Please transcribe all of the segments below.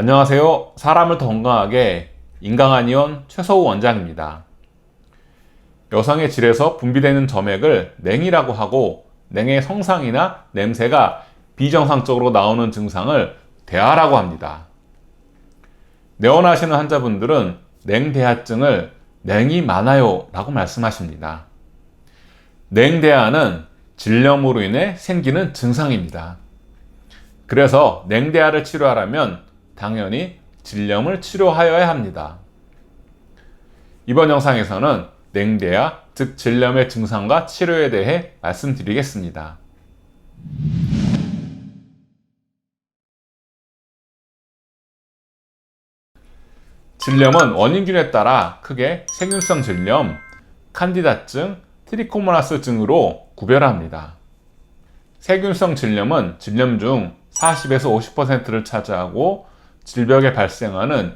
안녕하세요. 사람을 더 건강하게 인강한의원 최서우 원장입니다. 여성의 질에서 분비되는 점액을 냉이라고 하고 냉의 성상이나 냄새가 비정상적으로 나오는 증상을 대하라고 합니다. 내원하시는 환자분들은 냉대하증을 냉이 많아요 라고 말씀하십니다. 냉대하는 질염으로 인해 생기는 증상입니다. 그래서 냉대하를 치료하려면 당연히 질염을 치료하여야 합니다. 이번 영상에서는 냉대하, 즉 질염의 증상과 치료에 대해 말씀드리겠습니다. 질염은 원인균에 따라 크게 세균성 질염, 칸디다증, 트리코모나스증으로 구별합니다. 세균성 질염은 질염 중 40에서 50%를 차지하고 질벽에 발생하는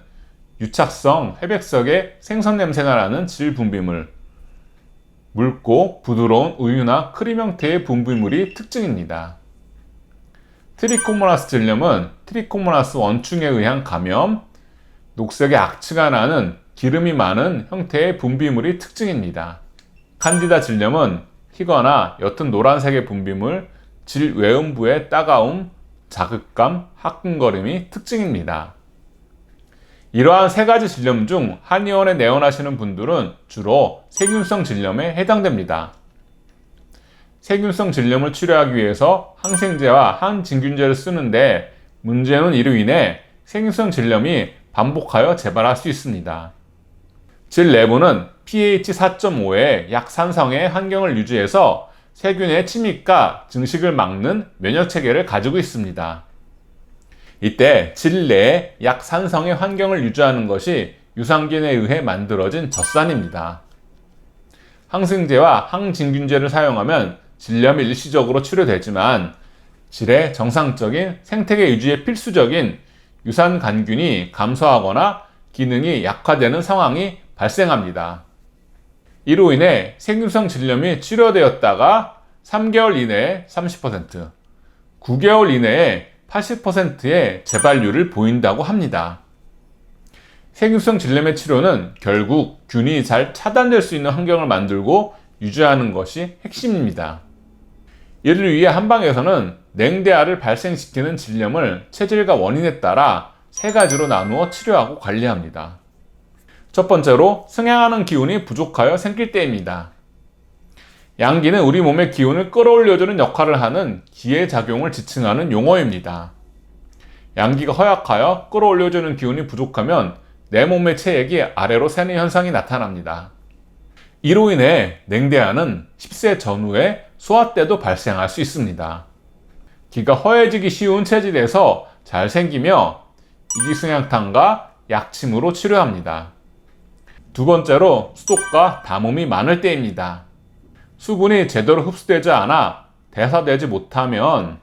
유착성 회백석의 생선 냄새가 나는 질 분비물, 묽고 부드러운 우유나 크림 형태의 분비물이 특징입니다. 트리코모나스 질염은 트리코모나스 원충에 의한 감염, 녹색의 악취가 나는 기름이 많은 형태의 분비물이 특징입니다. 칸디다 질염은 희거나 옅은 노란색의 분비물, 질 외음부의 따가움, 자극감, 화끈거림이 특징입니다. 이러한 세 가지 질염 중 한의원에 내원하시는 분들은 주로 세균성 질염에 해당됩니다. 세균성 질염을 치료하기 위해서 항생제와 항진균제를 쓰는데 문제는 이로 인해 세균성 질염이 반복하여 재발할 수 있습니다. 질 내부는 pH 4.5의 약산성의 환경을 유지해서 세균의 침입과 증식을 막는 면역 체계를 가지고 있습니다. 이때 질 내에 약산성의 환경을 유지하는 것이 유산균에 의해 만들어진 젖산입니다. 항생제와 항진균제를 사용하면 질염이 일시적으로 치료되지만 질의 정상적인 생태계 유지에 필수적인 유산간균이 감소하거나 기능이 약화되는 상황이 발생합니다. 이로 인해 생균성 질염이 치료되었다가 3개월 이내에 30%, 9개월 이내에 80%의 재발률을 보인다고 합니다. 세균성 질염의 치료는 결국 균이 잘 차단될 수 있는 환경을 만들고 유지하는 것이 핵심입니다. 이를 위해 한방에서는 냉대하를 발생시키는 질염을 체질과 원인에 따라 세 가지로 나누어 치료하고 관리합니다. 첫 번째로 승행하는 기운이 부족하여 생길 때입니다. 양기는 우리 몸의 기운을 끌어올려주는 역할을 하는 기의 작용을 지칭하는 용어입니다. 양기가 허약하여 끌어올려주는 기운이 부족하면 내 몸의 체액이 아래로 새는 현상이 나타납니다. 이로 인해 냉대하는 10세 전후에 소화 때도 발생할 수 있습니다. 기가 허해지기 쉬운 체질에서 잘 생기며 이기승향탕과 약침으로 치료합니다. 두 번째로 수독과 담음이 많을 때입니다. 수분이 제대로 흡수되지 않아 대사되지 못하면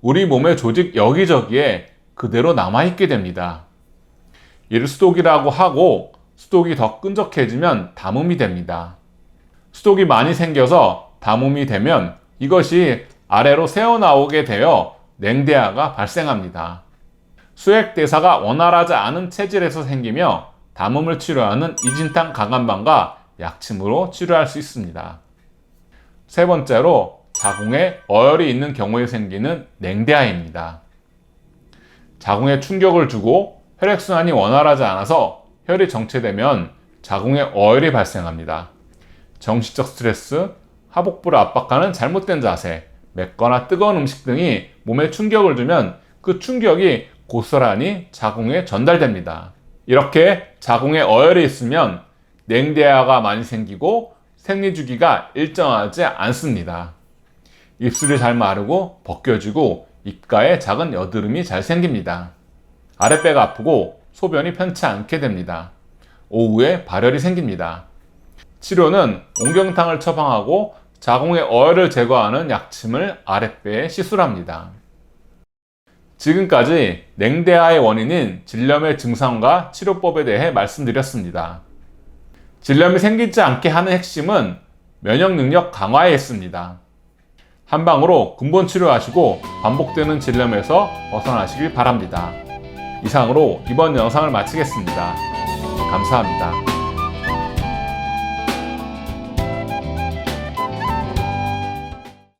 우리 몸의 조직 여기저기에 그대로 남아있게 됩니다. 이를 수독이라고 하고 수독이 더 끈적해지면 담음이 됩니다. 수독이 많이 생겨서 담음이 되면 이것이 아래로 새어나오게 되어 냉대화가 발생합니다. 수액대사가 원활하지 않은 체질에서 생기며 담음을 치료하는 이진탕 강간반과 약침으로 치료할 수 있습니다. 세 번째로 자궁에 어혈이 있는 경우에 생기는 냉대하입니다. 자궁에 충격을 주고 혈액순환이 원활하지 않아서 혈이 정체되면 자궁에 어혈이 발생합니다. 정신적 스트레스, 하복부를 압박하는 잘못된 자세, 맵거나 뜨거운 음식 등이 몸에 충격을 주면 그 충격이 고스란히 자궁에 전달됩니다. 이렇게 자궁에 어혈이 있으면 냉대화가 많이 생기고 생리 주기가 일정하지 않습니다. 입술이 잘 마르고 벗겨지고 입가에 작은 여드름이 잘 생깁니다. 아랫배가 아프고 소변이 편치 않게 됩니다. 오후에 발열이 생깁니다. 치료는 옹경탕을 처방하고 자궁의 어혈을 제거하는 약침을 아랫배에 시술합니다. 지금까지 냉대하의 원인인 질염의 증상과 치료법에 대해 말씀드렸습니다. 질염이 생기지 않게 하는 핵심은 면역 능력 강화에 있습니다. 한 방으로 근본 치료하시고 반복되는 질염에서 벗어나시길 바랍니다. 이상으로 이번 영상을 마치겠습니다. 감사합니다.